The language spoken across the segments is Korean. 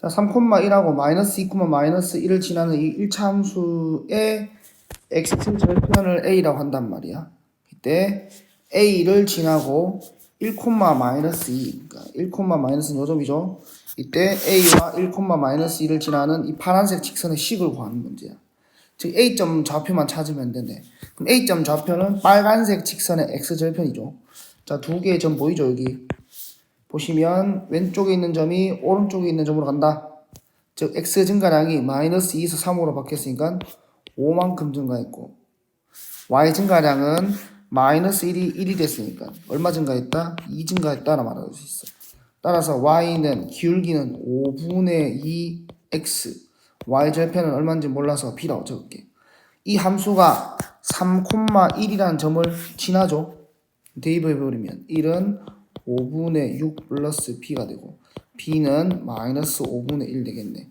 자, 3,1하고 마이너스 2, 마이너스 1을 지나는 이 1차 함수의 x 절편을 a라고 한단 말이야. 이때 a를 지나고 1, 마이너스 2, 그러니까 1, 마이너스는 요점이죠. 이때 a와 1, 마이너스 2를 지나는 이 파란색 직선의 식을 구하는 문제야. 즉 a점 좌표만 찾으면 되네. 그럼 a점 좌표는 빨간색 직선의 x 절편이죠. 자, 두 개의 점 보이죠, 여기. 보시면 왼쪽에 있는 점이 오른쪽에 있는 점으로 간다. 즉 x 증가량이 마이너스 2에서 3으로 바뀌었으니까 5만큼 증가했고 y 증가량은 마이너스 1이 1이 됐으니까 얼마 증가했다? 2 증가했다라 말할 수 있어. 따라서 y는 기울기는 5분의 2 x y 절편은 얼마인지 몰라서 b라고 적을게. 이 함수가 3,1이라는 점을 지나죠. 대입해버리면 1은 5분의 6 플러스 b가 되고 b는 마이너스 5분의 1 되겠네.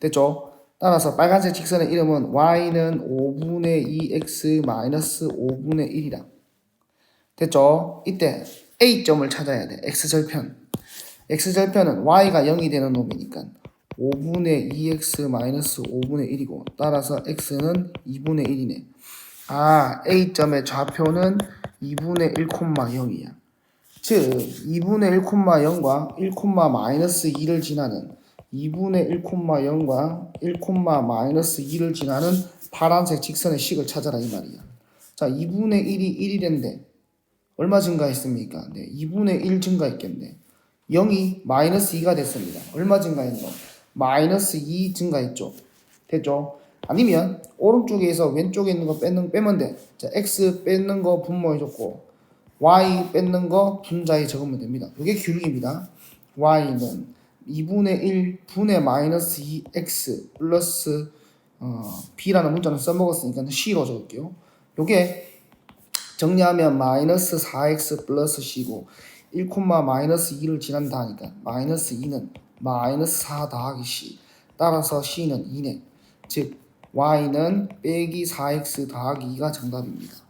됐죠? 따라서 빨간색 직선의 이름은 y는 5분의 2x 마이너스 5분의 1이다. 됐죠? 이때 a점을 찾아야 돼. x절편. x절편은 y가 0이 되는 놈이니까 5분의 2x 마이너스 5분의 1이고 따라서 x는 2분의 1이네. 아, a점의 좌표는 2분의 1,0이야. 즉 2분의 1,0과 1, 마이너스 2를 지나는 2분의 1,0과 1, 마이너스 2를 지나는 파란색 직선의 식을 찾아라 이 말이야. 자 2분의 1이 1이랬는데 얼마 증가했습니까? 네, 2분의 1 증가했겠네. 0이 마이너스 2가 됐습니다. 얼마 증가했노? 마이너스 2 증가했죠. 됐죠? 아니면 오른쪽에서 왼쪽에 있는 거 빼는, 빼면 돼. 자, x 뺏는 거 분모해줬고 y 뺏는 거 분자에 적으면 됩니다. 이게 기울기입니다. y는 2분의 1 분의 마이너스 2x 플러스 어, b라는 문자는 써먹었으니까 c로 적을게요. 요게 정리하면 마이너스 4x 플러스 c고 1, 마이너스 2를 지난다 하니까 마이너스 2는 마이너스 4 더하기 c 따라서 c는 2네. 즉 y는 빼기 4x 더하기 2가 정답입니다.